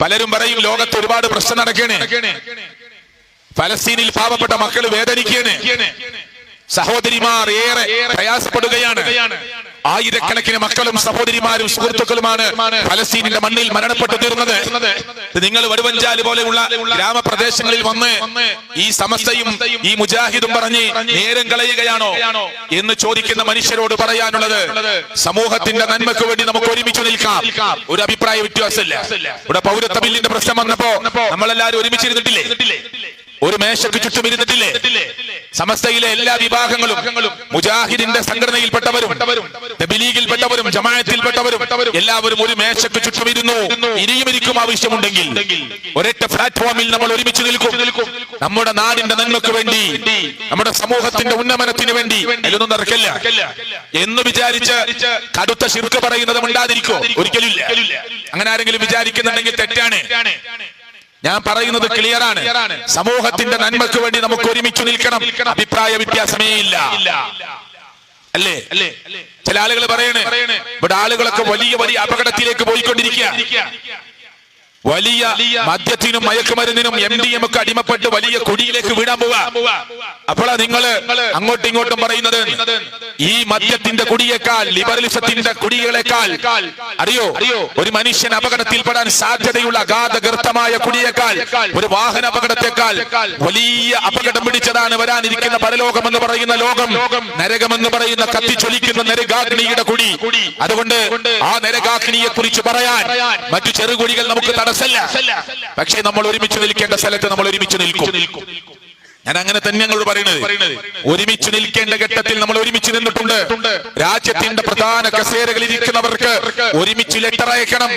പലരും പറയും ലോകത്ത് ഒരുപാട് പ്രശ്നം നടക്കണേ. ഫലസ്തീനിൽ പാവപ്പെട്ട മക്കൾ വേദനിക്കണേ. സഹോദരിമാർ ഏറെ പ്രയാസപ്പെടുകയാണ്. ആയിരക്കണക്കിന് മക്കളും സഹോദരിമാരും സുഹൃത്തുക്കളുമാണ് ഫലസ്തീനിന്റെ മണ്ണിൽ മരണപ്പെട്ടു തീർന്നത്. നിങ്ങൾ വടുവഞ്ചാൽ പോലെയുള്ള ഗ്രാമപ്രദേശങ്ങളിൽ വന്ന് ഈ സമസ്തയും ഈ മുജാഹിദും പറഞ്ഞ് നേരം കളയുകയാണോ എന്ന് ചോദിക്കുന്ന മനുഷ്യരോട് പറയാനുള്ളത് സമൂഹത്തിന്റെ നന്മക്ക് വേണ്ടി നമുക്ക് ഒരുമിച്ച് നിൽക്കാം. ഒരു അഭിപ്രായ വ്യത്യാസമില്ല. ഇവിടെ പൗരത്വ ബില്ലിന്റെ പ്രശ്നം വന്നപ്പോ നമ്മളെല്ലാരും ഒരുമിച്ചിരുന്നിട്ടില്ലേ? ഒരു മേശക്ക് ചുറ്റും ഇരുന്നിട്ടില്ലേ? സമസ്തയിലെ എല്ലാ വിഭാഗങ്ങളും മുജാഹിദിന്റെ സംഘടനയിൽപ്പെട്ടവരും ലീഗിൽപ്പെട്ടവരും ജമായത്തിൽപ്പെട്ടവരും എല്ലാവരും ഒരു മേശക്ക് ചുറ്റും ഇരുന്നു. ഇനിയും ഇരിക്കും ആവശ്യമുണ്ടെങ്കിൽ ഒരൊറ്റ പ്ലാറ്റ്ഫോമിൽ നമ്മൾ ഒരുമിച്ച് നിൽക്കും. നമ്മുടെ നാടിന്റെ നന്മക്ക് വേണ്ടി നമ്മുടെ സമൂഹത്തിന്റെ ഉന്നമനത്തിന് വേണ്ടി അതിലൊന്നും നടക്കില്ല. എന്ന് വിചാരിച്ച് കടുത്ത ശിർക്ക് പറയുന്നത് മിണ്ടാതിരിക്കോ ഒരിക്കലും അങ്ങനെ ആരെങ്കിലും വിചാരിക്കുന്നുണ്ടെങ്കിൽ തെറ്റാണ്. ഞാൻ പറയുന്നത് ക്ലിയർ ആണ് സമൂഹത്തിന്റെ നന്മക്ക് വേണ്ടി നമുക്ക് ഒരുമിച്ച് നിൽക്കണം. അഭിപ്രായ വ്യത്യാസമേ ഇല്ല. അല്ലേ? അല്ലേ? ചില ആളുകൾ പറയണേ ഇവിടെ ആളുകളൊക്കെ വലിയ വലിയ അപകടത്തിലേക്ക് പോയിക്കൊണ്ടിരിക്കുക. വലിയ മദ്യത്തിനും മയക്കുമരുന്നിനും എം ഡി എം ഒക്കെ അടിമപ്പെട്ട് വലിയ കുടിയിലേക്ക് വീടാൻ പോവാ അപ്പോഴാ നിങ്ങൾ അങ്ങോട്ടും ഇങ്ങോട്ടും പറയുന്നത്? ഈ മദ്യത്തിന്റെ കുടിയേക്കാൾ ലിബറലിസത്തിന്റെ കുടികളെക്കാൾ അറിയോ? ഒരു മനുഷ്യൻ അപകടത്തിൽപ്പെടാൻ സാധ്യതയുള്ള അഗാധഗർത്തമായ കുടിയേക്കാൾ ഒരു വാഹന അപകടത്തെക്കാൾ വലിയ അപകടം പിടിച്ചതാണ് വരാനിരിക്കുന്ന പരലോകമെന്ന് പറയുന്ന ലോകം. നരകമെന്ന് പറയുന്ന കത്തിച്ചൊലിക്കുന്ന നരകാഗ്നിയുടെ കുടി. അതുകൊണ്ട് ആ നരകാഗ്നിയെ കുറിച്ച് പറയാൻ മറ്റു ചെറുകുടികൾ നമുക്ക് തടസ്സല്ല. പക്ഷേ നമ്മൾ ഒരുമിച്ച് നിൽക്കേണ്ട സ്ഥലത്ത് നമ്മൾ ഒരുമിച്ച് നിൽക്കും. ഞാൻ അങ്ങനെ തന്നെ ഞങ്ങളോട് പറയുന്നത്. ഒരുമിച്ച് നിൽക്കേണ്ട ഘട്ടത്തിൽ നമ്മൾ ഒരുമിച്ച് നിന്നിട്ടുണ്ട്. രാജ്യത്തിന്റെ പ്രധാന കസേരകളിൽ ഇരിക്കുന്നവർക്ക് ഒരുമിച്ച് ലെറ്റർ അയക്കണം.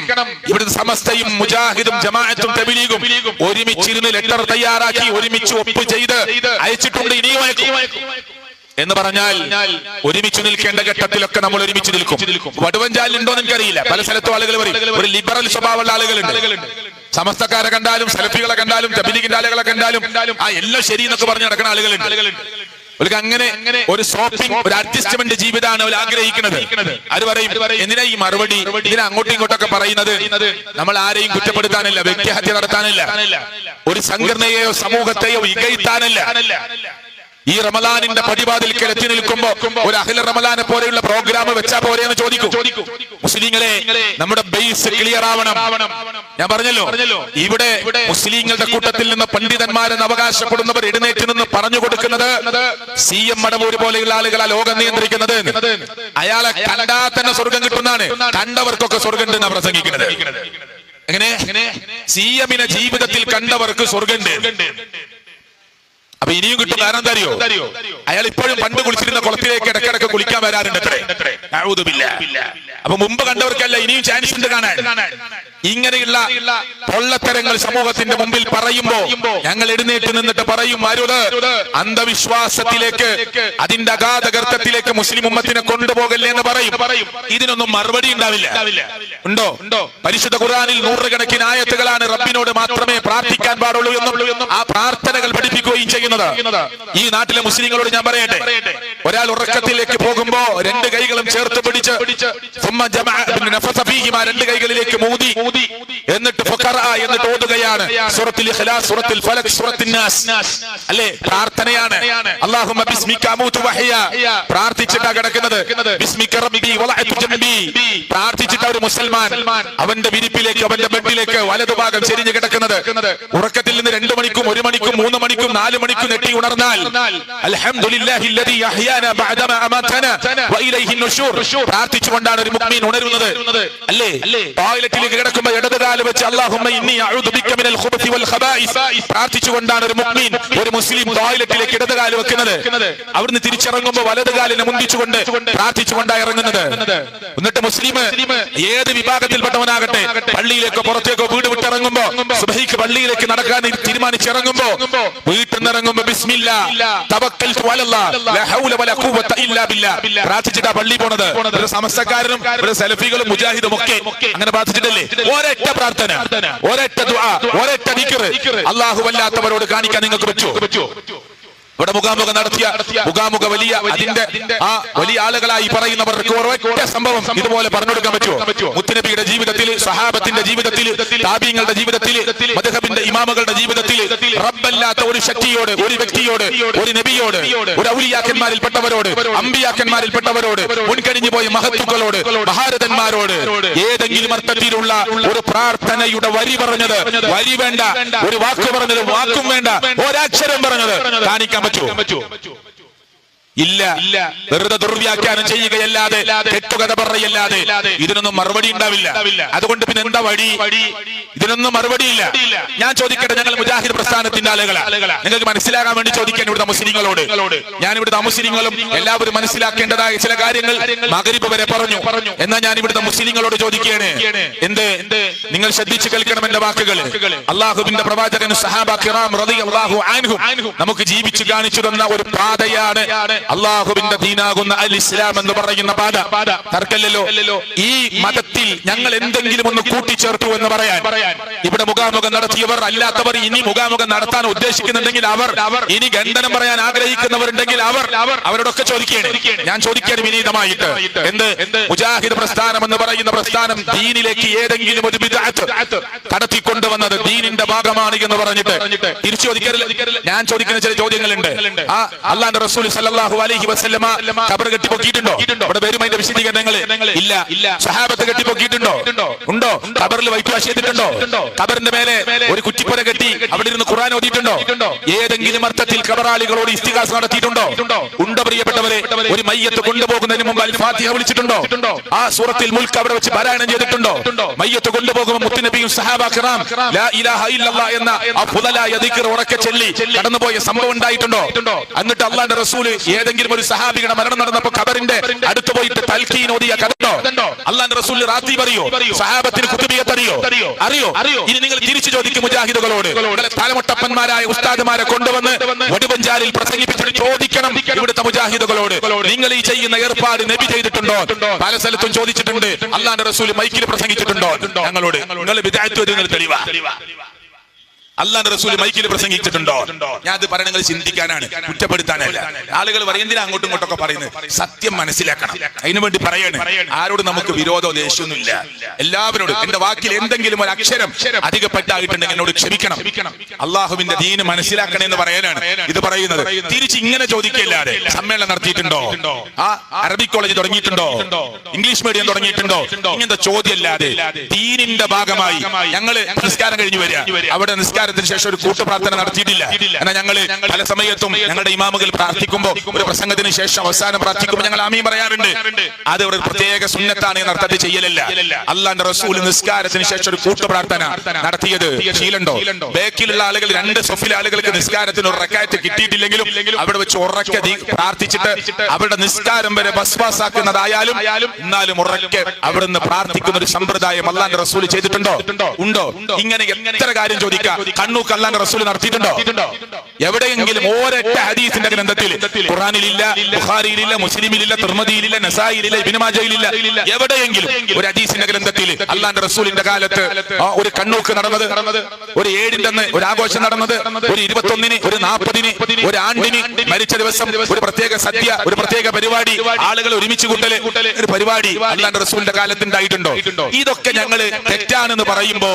ഇവിടെ സമസ്തയും മുജാഹിദും ജമാഅത്തും തബിലീഗും ഒരുമിച്ചിരുന്ന് ലെറ്റർ തയ്യാറാക്കി ഒരുമിച്ച് ഒപ്പ് ചെയ്ത് അയച്ചിട്ടുണ്ട് ഇനിയും അയക്കും എന്ന് പറഞ്ഞാൽ ഒരുമിച്ച് നിൽക്കേണ്ട ഘട്ടത്തിലൊക്കെ നമ്മൾ ഒരുമിച്ച് നിൽക്കും. വടുവഞ്ചാലിൽ ഉണ്ടോ എനിക്കറിയില്ല. പല സ്ഥലത്തും ആളുകൾ പറയും. ഒരു ലിബറൽ സ്വഭാവമുള്ള ആളുകളുണ്ട്. സമസ്തക്കാരെ കണ്ടാലും സെലഫികളെ കണ്ടാലും തബിലിഗിന്റെ ആളുകളെ കണ്ടാലും ആ എല്ലാം ശരി എന്നൊക്കെ പറഞ്ഞ് നടക്കുന്ന ആളുകളുണ്ട്. അവർക്ക് അങ്ങനെ ഒരു ഷോപ്പിംഗ് ഒരു അഡ്ജസ്റ്റ്മെന്റ് ജീവിതമാണ് അവർ ആഗ്രഹിക്കുന്നത്. അത് പറയും? എന്തിനാ ഈ മറുപടി? ഇതിനെ അങ്ങോട്ടും ഇങ്ങോട്ടൊക്കെ പറയുന്നത്? നമ്മൾ ആരെയും കുറ്റപ്പെടുത്താനില്ല വ്യക്തിഹത്യ നടത്താനില്ല. ഒരു സംഘടനയെയോ സമൂഹത്തെയോ ഇകഴ്ത്താനല്ല ഈ റമലാനിന്റെ പടിവാതിൽക്കൽ എത്തി നിൽക്കുമ്പോ ഒരു അഖില റമലാനെ പോലെയുള്ള പ്രോഗ്രാം വെച്ചാ പോരെയെന്ന് ചോദിക്കും. മുസ്ലിങ്ങളെ നമ്മുടെ ബേസ് ക്ലിയർ ആവണം. ഞാൻ പറഞ്ഞല്ലോ ഇവിടെ മുസ്ലിങ്ങളുടെ കൂട്ടത്തിൽ നിന്ന് പണ്ഡിതന്മാരെ അവകാശപ്പെടുന്നവർ എഴുന്നേറ്റ് നിന്ന് പറഞ്ഞു കൊടുക്കുന്നത് സി എം മടവൂര് പോലെയുള്ള ആളുകളാ ലോകം നിയന്ത്രിക്കുന്നത്. അയാളെ കണ്ടാ തന്നെ സ്വർഗം കിട്ടുന്നതാണ്. കണ്ടവർക്കൊക്കെ സ്വർഗം ഉണ്ടെന്നാ പ്രസംഗിക്കുന്നത്. എങ്ങനെ? സി എമ്മിനെ ജീവിതത്തിൽ കണ്ടവർക്ക് സ്വർഗമുണ്ട് അപ്പൊ ഇനിയും കിട്ടും കാരണം തരിയോ അയാൾ ഇപ്പോഴും പണ്ട് കുളിച്ചിരുന്ന കുളത്തിലേക്ക് ഇടക്കിടക്ക് കുളിക്കാൻ വരാറുണ്ട്. അപ്പൊ മുമ്പ് കണ്ടവർക്കല്ല ഇനിയും ചാൻസ് ഉണ്ട് കാണാൻ. ഇങ്ങനെയുള്ള പൊള്ളത്തരങ്ങൾ സമൂഹത്തിന്റെ മുമ്പിൽ പറയുമ്പോ ഞങ്ങൾ എഴുന്നേറ്റ് നിന്നിട്ട് പറയും അരുത് അന്ധവിശ്വാസത്തിലേക്ക് അതിന്റെ അഗാധഗർത്തത്തിലേക്ക് മുസ്ലിം ഉമ്മത്തിനെ കൊണ്ടുപോകല്ലേ എന്ന് പറയും. ഇതിനൊന്നും മറുപടി ഉണ്ടാവില്ല. ഉണ്ടോ? ഉണ്ടോ? പരിശുദ്ധ ഖുറാനിൽ നൂറുകണക്കിന് ആയത്തുകളാണ് റബ്ബിനോട് മാത്രമേ പ്രാർത്ഥിക്കാൻ പാടുള്ളൂ എന്നും ആ പ്രാർത്ഥനകൾ പഠിപ്പിക്കുകയും ചെയ്യുന്നത്. ഈ നാട്ടിലെ മുസ്ലിങ്ങളോട് ഞാൻ പറയട്ടെ. ഒരാൾ ഉറക്കത്തിലേക്ക് പോകുമ്പോ രണ്ട് കൈകളും ചേർത്ത് പിടിച്ച് രണ്ട് കൈകളിലേക്ക് മൂതി എന്നിട്ട് ഫഖറ എന്നിട്ട് ഓതുകയാണ്. സൂറത്തുൽ ഇഖ്ലാസ് സൂറത്തുൽ ഫലക് നാസ്. അല്ലേ? പ്രാർത്ഥനയാണ്. അല്ലാഹുമ്മ ബിസ്മിക അമൂതു വഹയ പ്രാർത്ഥിച്ചിട്ടാ കിടക്കുന്നത്. ബിസ്മിക റബ്ബി ജംബി. പ്രാർത്ഥിച്ചിട്ട് ഒരു മുസൽമാൻ. അവന്റെ വിരിപ്പിലേക്ക് അവന്റെ ബെഡിലേക്ക് വലതുഭാഗം ചെരിഞ്ഞു കിടക്കുന്നത്. ഉറക്കത്തിൽ നിന്ന് രണ്ടു മണിക്കും ഒരു മണിക്കും മൂന്ന് മണിക്കും നാല് മണിക്കും നെട്ടി ഉണർന്നാൽ അൽഹംദുലില്ലാഹി അല്ലദീ അഹ്യാന ബഅദമ അമാതന വഇലൈഹി നുശൂർ പ്രാർത്ഥിച്ചുകൊണ്ടാണ് ഒരു മുഅ്മിൻ ഉണരുന്നത്. അല്ലേ? ടോയ്ലറ്റിലേക്ക് കിടക്കുമ്പോൾ ഇടതുകാൽ വെച്ച് ഖുബതി വൽ ഖബായിസ്. പ്രാർത്ഥിച്ചുകൊണ്ടാണ് ഒരു മുഅ്മിൻ ഒരു മുസ്ലിം ടോയ്ലറ്റിലേക്ക് ഇടതുകാൽ വെക്കുന്നത്. അവിടുന്ന് തിരിച്ചിറങ്ങുമ്പോൾ വലതുകാലിനെ മുന്തിച്ചുകൊണ്ട് പ്രാർത്ഥിച്ചുകൊണ്ടാണ് ഇറങ്ങുന്നത്. എന്നിട്ട് മുസ്ലിം ഏത് വിഭാഗത്തിൽപ്പെട്ടവനാകട്ടെ പള്ളിയിലേക്കോ പുറത്തേക്കോ വീട് വിട്ടിറങ്ങുമ്പോ സുബഹിക്ക് പള്ളിയിലേക്ക് നടക്കാൻ തീരുമാനിച്ചിറങ്ങുമ്പോ വീട്ടിൽ നിന്ന് ഇറങ്ങുമ്പോ ബിസ്മില്ല ബില്ലാ. പ്രാർത്ഥിച്ചിട്ടാ പള്ളി പോണത്. ഒരു സമസ്തക്കാരനും ഒരു സെലഫികളും മുജാഹിദും ഒക്കെ അങ്ങനെ പ്രാർത്ഥിച്ചിട്ടല്ലേ? ഒരൊറ്റ പ്രാർത്ഥന ഒരൊറ്റ ദുആ ഒരൊറ്റ ദിക്ർ അല്ലാഹു വല്ലാത്തവരോട് കാണിക്കാൻ നിങ്ങൾക്ക് പറ്റുമോ ഇവിടെ മുഖാമുഖം നടത്തിയ മുഖാമുഖ വലിയ അതിന്റെ ആ വലിയ ആളുകളായി പറയുന്നവർക്ക് ഒരൊറ്റ സംഭവം ഇതുപോലെ പറഞ്ഞു കൊടുക്കാൻ പറ്റുമോ? മുത്തനബിയുടെ ജീവിതത്തിൽ സഹാബത്തിന്റെ ജീവിതത്തിൽ താബീങ്ങളുടെ ജീവിതത്തിൽ മധുഹബിന്റെ ഇമാമുകളുടെ ജീവിതത്തിൽ റബ്ബല്ലാത്ത ഒരു ശക്തിയോട് ഒരു വ്യക്തിയോട് ഒരു നബിയോട് ഒരു ഔലിയാക്കന്മാരിൽപ്പെട്ടവരോട് അമ്പിയാക്കന്മാരിൽപ്പെട്ടവരോട് മുൻകഴിഞ്ഞു പോയ മഹത്തുക്കളോട് മഹാരഥന്മാരോട് ഏതെങ്കിലും അർത്ഥത്തിലുള്ള ഒരു പ്രാർത്ഥനയുടെ വരി പറഞ്ഞത് വരി വേണ്ട ഒരു വാക്ക് പറഞ്ഞത് വാക്കും വേണ്ട ഒരക്ഷരം പറഞ്ഞത് കാണിക്കാൻ പറ്റുമോ ഇല്ല. ഇല്ല. വെറുതെ ദുർവ്യാഖ്യാനം ചെയ്യുകയല്ലാതെ തെറ്റുകഥ പറയല്ലാതെ ഇതിനൊന്നും മറുപടി ഉണ്ടാവില്ല. അതുകൊണ്ട് പിന്നെ എന്താ വഴി? ഇതിനൊന്നും മറുപടിയില്ല ഞാൻ ചോദിക്കട്ടെ ഞങ്ങൾ മുജാഹിദ് പ്രസ്ഥാനത്തിന്റെ ആളുകളാ. നിങ്ങൾക്ക് മനസ്സിലാകാൻ വേണ്ടി ചോദിക്കാൻ ഇവിടുത്തെ മുസ്ലിങ്ങളോട്. ഞാൻ ഇവിടുത്തെ മുസ്ലിങ്ങളും എല്ലാവരും മനസ്സിലാക്കേണ്ടതായ ചില കാര്യങ്ങൾ മകരിപ്പ് വരെ പറഞ്ഞു. എന്നാ ഞാൻ ഇവിടുത്തെ മുസ്ലിങ്ങളോട് ചോദിക്കുകയാണ്. എന്ത്? നിങ്ങൾ ശ്രദ്ധിച്ചു കേൾക്കണം എന്റെ വാക്കുകൾ. അള്ളാഹുബിന്റെ പ്രവാചകൻ സഹാബ കിറാം നമുക്ക് ജീവിച്ചു കാണിച്ചു തന്ന ഒരു പാതയാണ് അള്ളാഹുവിന്റെ ദീനാകുന്ന അൽ ഇസ്ലാം എന്ന് പറയുന്ന പാത. തർക്കല്ലല്ലോ. ഈ മതത്തിൽ ഞങ്ങൾ എന്തെങ്കിലും ഒന്ന് കൂട്ടിച്ചേർത്തു എന്ന് പറയാൻ. ഇവിടെ മുഖാമുഖം നടത്തിയവർ അല്ലാത്തവർ ഇനി മുഖാമുഖം നടത്താൻ ഉദ്ദേശിക്കുന്നുണ്ടെങ്കിൽ അവർ. ഇനി ഖണ്ഡനം പറയാൻ ആഗ്രഹിക്കുന്നവരുണ്ടെങ്കിൽ അവർ. അവരോടൊക്കെ ചോദിക്കുകയാണ്. ഞാൻ ചോദിക്കാൻ വിനീതമായിട്ട്. എന്ത്? മുജാഹിദ് പ്രസ്ഥാനം എന്ന് പറയുന്ന പ്രസ്ഥാനം ദീനിലേക്ക് ഏതെങ്കിലും ഒരു വിദഗ്ധ കടത്തിക്കൊണ്ടുവന്നത് ദീനിന്റെ ഭാഗമാണ് എന്ന് പറഞ്ഞിട്ട്. തിരിച്ചു ചോദിക്കരുത്. ഞാൻ ചോദിക്കുന്ന ചില ചോദ്യങ്ങളുണ്ട്. ആ അള്ളാന്റെ റസൂൽ സല്ലല്ലാഹു അലൈഹി വസല്ലമ ഖബർ കെട്ടിപ്പൊക്കിയിട്ടുണ്ടോ? ഇവിടെ വരും അതിന്റെ വിശദീകരണങ്ങൾ ഇല്ല. ഇല്ല. സഹാബത്ത് കെട്ടിപ്പൊക്കിയിട്ടുണ്ടോ? ഉണ്ടോ? ഖബറിൽ വൈറ്റ് വാഷ് ചെയ്തിട്ടുണ്ടോ? ഖബറിന്റെ മേലെ ഒരു കുറ്റിപ്പുര കെട്ടി അവിടെ ഇരുന്ന് ഖുർആൻ ഓതിയിട്ടുണ്ടോ? ഏതെങ്കിലും അർത്ഥത്തിൽ ഖബറാളികളോട് ഇസ്തിഹാസ് നടത്തിയിട്ടുണ്ടോ? ഉണ്ടോ പ്രിയപ്പെട്ടവരെ? ഒരു മയ്യത്ത് കൊണ്ടുപോകുന്നതിന് മുമ്പ് അൽ ഫാത്തിഹ വിളിച്ചിട്ടുണ്ടോ? ആ സൂറത്തിൽ മുൽക്ക് അവിടെ വെച്ച് പാരായണം ചെയ്തിട്ടുണ്ടോ? മയ്യത്ത് കൊണ്ടുപോകുമ്പോൾ മുത്തുനബിയും സഹാബാക്കറാം കിറാം ലാ ഇലാഹ ഇല്ലല്ലാ എന്ന ആ ഫുദലായ ദിക്ർ ഉറക്കെ ചൊല്ലി കടന്നുപോയ സംഭവം ഉണ്ടായിട്ടുണ്ടോ? എന്നിട്ട് അള്ളാന്റെ റസൂൽ ഏതെങ്കിലും ഒരു സഹാബിയുടെ മരണം നടന്നപ്പോ ഖബറിന്റെ അടുത്ത് പോയിട്ട് തൽക്കീൻ ഓതിയ കണ്ടോ അള്ളാന്റെ റസൂൽ റാത്തി പറയോ? സഹാബത്തിന് കുത്തുബിയത്ത് അറിയോ? അറിയോ? ഇനി നിങ്ങൾ തിരിച്ചു ചോദിക്കും മുജാഹിദുകളോട്. തലമുട്ടപ്പന്മാരായ ഉസ്താദുമാരെ കൊണ്ടുവന്ന് വടിപഞ്ചാലിൽ പ്രസംഗിപ്പിച്ചിട്ട് ചോദിക്കണം ഇവിടുത്തെ മുജാഹിദുകളോട്. നിങ്ങൾ ഈ ചെയ്യുന്ന ഏർപ്പാട് നബി ചെയ്തിട്ടുണ്ടോ? പല സ്ഥലത്തും ചോദിച്ചിട്ടുണ്ട്. അള്ളാന്റെ റസൂൽ മൈക്കിൽ പ്രസംഗിച്ചിട്ടുണ്ടോ? ഞങ്ങളോട്. നിങ്ങൾ വിദ്യാർത്ഥി തെളിവാ. അള്ളാന്റെ റസൂൽ മൈക്കിൽ പ്രസംഗിച്ചിട്ടുണ്ടോ? ഞാൻ അത് പറയണങ്ങൾ ചിന്തിക്കാനാണ് കുറ്റപ്പെടുത്താനല്ല. ആളുകൾ പറയും എന്തിനാ അങ്ങോട്ടും ഇങ്ങോട്ടൊക്കെ പറയുന്നത്. സത്യം മനസ്സിലാക്കണം. അതിനു വേണ്ടി പറയാണ്. ആരോട് നമുക്ക് വിരോധോ ദേഷ്യമൊന്നുമില്ല. എല്ലാവരോടും എന്റെ വാക്കിൽ എന്തെങ്കിലും ഒരു അക്ഷരം അധികപ്പെട്ടായിട്ടുണ്ടെങ്കിൽ എന്നോട് ക്ഷമിക്കണം. അള്ളാഹുവിന്റെ ദീന് മനസ്സിലാക്കണേ എന്ന് പറയാനാണ് ഇത് പറയുന്നത്. തിരിച്ച് ഇങ്ങനെ ചോദിക്കില്ലാതെ സമ്മേളനം നടത്തിയിട്ടുണ്ടോ? ആ അറബിക് കോളേജ് തുടങ്ങിയിട്ടുണ്ടോ? ഇംഗ്ലീഷ് മീഡിയം തുടങ്ങിയിട്ടുണ്ടോ? ഇങ്ങനത്തെ ചോദ്യമല്ലാതെ ദീനിന്റെ ഭാഗമായി ഞങ്ങൾ നിസ്കാരം കഴിഞ്ഞു വരിക. അവിടെ നിസ്കാരത്തിന് ശേഷം ഒരു കൂട്ടുപ്രാർത്ഥന നടത്തിയിട്ടില്ല. എന്നാൽ ഞങ്ങൾ പല സമയത്തും ഞങ്ങളുടെ ഇമാമുകൾ പ്രാർത്ഥിക്കുമ്പോൾ ഒരു പ്രസംഗത്തിന് ശേഷം അവസാനം പ്രാർത്ഥിക്കുമ്പോൾ ഞങ്ങൾ ആമീം പറയാറുണ്ട്. അത് ഒരു പ്രത്യേക സുന്നത്താണ് എന്ന് അർത്ഥത്തിൽ ചെയ്യലല്ല. അള്ളാന്റെ റസൂൽ നിസ്കാരത്തിന് ശേഷം ഒരു കൂട്ടുപ്രാർത്ഥന നടത്തിയത് ശീലുണ്ടോ? ബേക്കിലുള്ള ആളുകൾ രണ്ട് സൊഫിലെ ആളുകൾക്ക് നിസ്കാരത്തിന് ഒരു കിട്ടിയിട്ടില്ലെങ്കിലും അവിടെ വെച്ച് ഉറക്കെ പ്രാർത്ഥിച്ചിട്ട് അവരുടെ നിസ്കാരം വരെ ബസ് പാസ്സാക്കുന്നതായാലും എന്നാലും ഉറക്കെ അവിടുന്ന് പ്രാർത്ഥിക്കുന്ന ഒരു സമ്പ്രദായം അള്ളാന്റെ റസൂൽ ചെയ്തിട്ടുണ്ടോ? ഉണ്ടോ? ഇങ്ങനെ എത്ര കാര്യം ചോദിക്കാം? കണ്ണൂക്ക് അള്ളാന്റെ റസൂൽ നടത്തിയിട്ടുണ്ടോ? എവിടെയെങ്കിലും ഒരൊറ്റ ഹദീസിന്റെ ഗ്രന്ഥത്തിൽ ഖുറാനിലില്ല ബുഖാരിയിലില്ല മുസ്ലിമിലില്ല തിർമതിയിലില്ല നസായിലില്ല ഇബിനുമാജയിലില്ല എവിടെയെങ്കിലും ഒരു ഹദീസിന്റെ ഗ്രന്ഥത്തിൽ അള്ളാന്റെ റസൂലിന്റെ കാലത്ത് ഒരു കണ്ണൂക്ക് നടന്നത് ഒരു ഏഴിന്റെ ഒരു ആഘോഷം നടന്നത് ഒരു ഇരുപത്തൊന്നിന് ഒരു നാൽപ്പതിന് ഒരു ആണ്ടിന് മരിച്ച ദിവസം ഒരു പ്രത്യേക സദ്യ ഒരു പ്രത്യേക പരിപാടി ആളുകൾ ഒരുമിച്ച് കൂട്ടൽ ഒരു പരിപാടി അല്ലാന്റെ റസൂലിന്റെ കാലത്ത് ഉണ്ടായിട്ടുണ്ടോ? ഇതൊക്കെ ഞങ്ങൾ തെറ്റാണെന്ന് പറയുമ്പോ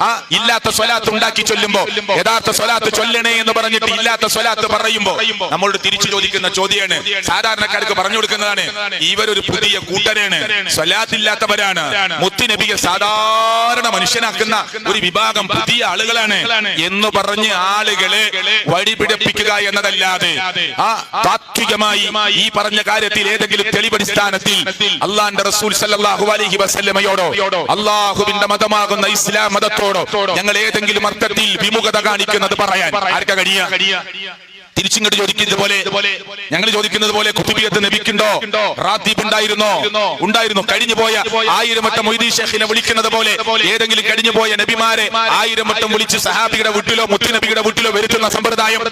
ആ ഇല്ലാത്ത സ്വലാത്ത് ഉണ്ടാക്കി ചൊല്ലുമ്പോ യഥാർത്ഥ സ്വലാത്ത് ചൊല്ലണേ എന്ന് പറഞ്ഞിട്ട് ഇല്ലാത്ത സ്വലാത്ത് പറയുമ്പോ നമ്മളോട് തിരിച്ചു ചോദിക്കുന്ന ചോദ്യമാണ് സാധാരണക്കാർക്ക് പറഞ്ഞു കൊടുക്കുന്നതാണ് ഇവരൊരു പുതിയ കൂട്ടരാണ്. സ്വലാത്തില്ലാത്തവരാണ്. മുത്തിനബിയെ സാധാരണ മനുഷ്യനാക്കുന്ന ഒരു വിഭാഗം പുതിയ ആളുകളാണ് എന്ന് പറഞ്ഞ് ആളുകളെ വഴിപിടിപ്പിക്കുക എന്നതല്ലാതെ ആ താത്വികമായി ഈ പറഞ്ഞ കാര്യത്തിൽ ഏതെങ്കിലും തെളിവടിസ്ഥാനത്തിൽ അള്ളാന്റെ റസൂൽ സല്ലല്ലാഹു അലൈഹി വസല്ലമയോടോ അള്ളാഹുവിന്റെ മതമാകുന്ന ഇസ്ലാം മതത്തോടോ ഞങ്ങൾ ഏതെങ്കിലും അർത്ഥത്തിൽ വിമുഖത കാണിക്കുന്നത് പറയാൻ. ആർക്കാ കഴിയ തിരിച്ചിങ്ങോട്ട് ചോദിക്കുന്നത് പോലെ ഞങ്ങൾ ചോദിക്കുന്നത് പോലെ കുത്തുബിയത്ത് നബിക്കുണ്ടോ? റാത്തീബ് ഉണ്ടായിരുന്നോ? ഉണ്ടായിരുന്നു. കഴിഞ്ഞു പോയ ആയിരം വട്ടം മൊയ്തീ ഷേഖിനെ വിളിക്കുന്നത് പോലെ ഏതെങ്കിലും കഴിഞ്ഞു പോയ നബിമാരെ ആയിരം വട്ടം വിളിച്ച് സഹാബിയുടെ വീട്ടിലോ മുത്തുനബിയുടെ വീട്ടിലോ വരുത്തുന്ന സമ്പ്രദായം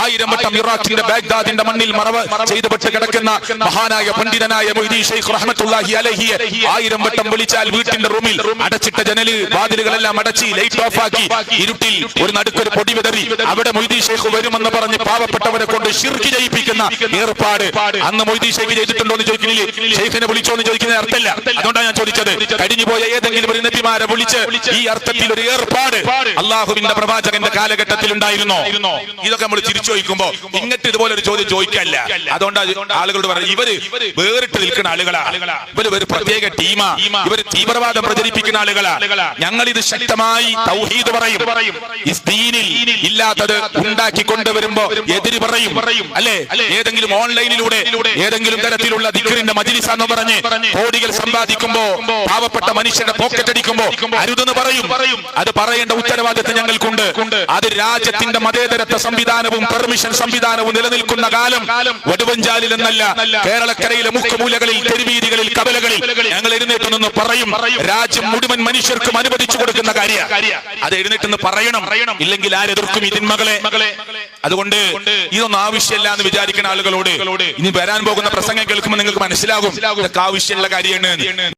ആയിരം വട്ടം ഇറാഖിന്റെ ബാഗ്ദാദിന്റെ മണ്ണിൽ മറവ് ചെയ്തപ്പെട്ട് കിടക്കുന്ന മഹാനായ പണ്ഡിതനായ മൊയ്തീ ഷെയ്ഖ് റഹ്മത്തുള്ളാഹി അലഹിയെ ആയിരം വട്ടം വിളിച്ചാൽ വീട്ടിന്റെ റൂമിൽ അടച്ചിട്ട ജനൽ വാതിലുകളെല്ലാം അടച്ച് ലൈറ്റ് ഓഫ് ആക്കി ഇരുട്ടിൽ ഒരു നടുക്കൊരു പൊടി വിതറി അവിടെ മൊയ്തീ ഷെയ്ഖ് വരുമെന്ന് പറഞ്ഞ് പാവപ്പെട്ടവരെ കൊണ്ട് ഷിർക്ക് ചെയ്യിപ്പിക്കുന്ന ഏർപ്പാട്. അന്ന് മൊയ്തി ഷെയ്ഖ് ചെയ്തിട്ടുണ്ടോ എന്ന് ചോദിക്കുന്നില്ലേ? ഷെയ്ഖിനെ വിളിച്ചോ എന്ന് ചോദിക്കുന്ന അർത്ഥമല്ല. അതുകൊണ്ടാണ് ഞാൻ ചോദിച്ചത്. കഴിഞ്ഞു പോയ ഏതെങ്കിലും ഒരു നബിമാരെ വിളിച്ച് ഈ അർത്ഥത്തിൽ ഒരു ഏർപ്പാട് അള്ളാഹുവിന്റെ പ്രവാചകന്റെ കാലഘട്ടത്തിൽ ഉണ്ടായിരുന്നോ? ഇതൊക്കെ നമ്മൾ തിരിച്ചു ചോദിക്കുമ്പോ ഇങ്ങട്ട് ഇതുപോലെ ഒരു ചോദ്യം ചോദിക്കല്ല. അതുകൊണ്ട് ആളുകളോട് പറഞ്ഞു ഇവർ വേറിട്ട് നിൽക്കുന്ന ആളുകളാ. ഇവർ ഒരു പ്രത്യേക ടീമാ. ഇവർ തീവ്രവാദം പ്രചരിപ്പിക്കുന്ന ആളുകളാ. ഞങ്ങൾ ഇത് ശക്തമായി തൗഹീദ് പറയും. ഇല്ലാത്തത് ഉണ്ടാക്കി കൊണ്ടുവരുമ്പോ എതിര് പറയും. അല്ലെ? ഏതെങ്കിലും ഓൺലൈനിലൂടെ ഏതെങ്കിലും തരത്തിലുള്ള ദിക്കറിന്റെ മജിലിസ് എന്ന് പറഞ്ഞ് കോടികൾ സമ്പാദിക്കുമ്പോ പാവപ്പെട്ട മനുഷ്യന്റെ പോക്കറ്റ് അടിക്കുമ്പോ അരുതെന്ന് പറയും. അത് പറയേണ്ട ഉത്തരവാദിത്തം ഞങ്ങൾക്കുണ്ട്. അത് രാജ്യത്തിന്റെ മതേതരത്വ സംവിധാനവും പെർമിഷൻ സംവിധാനവും നിലനിൽക്കുന്ന കാലം വടുവഞ്ചാലിൽ എന്നല്ല കേരളക്കരയിലെ മുഖമൂലകളിൽ തെരുവീതികളിൽ കവലകളിൽ ഞങ്ങൾ എഴുന്നേറ്റ് നിന്ന് പറയും. രാജ്യം മുഴുവൻ മനുഷ്യർക്കും അനുവദിച്ചു കൊടുക്കുന്ന കാര്യ അത് എഴുന്നേറ്റ് നിന്ന് പറയണം. ഇല്ലെങ്കിൽ ആരെതിർക്കും ഈ തിന്മകളെ. അതുകൊണ്ട് ഇതൊന്നും ആവശ്യമില്ല എന്ന് വിചാരിക്കുന്ന ആളുകളോട് ഇനി വരാൻ പോകുന്ന പ്രസംഗം കേൾക്കുമ്പോൾ നിങ്ങൾക്ക് മനസ്സിലാകും. ഇതൊക്കെ ആവശ്യമുള്ള കാര്യമാണ്.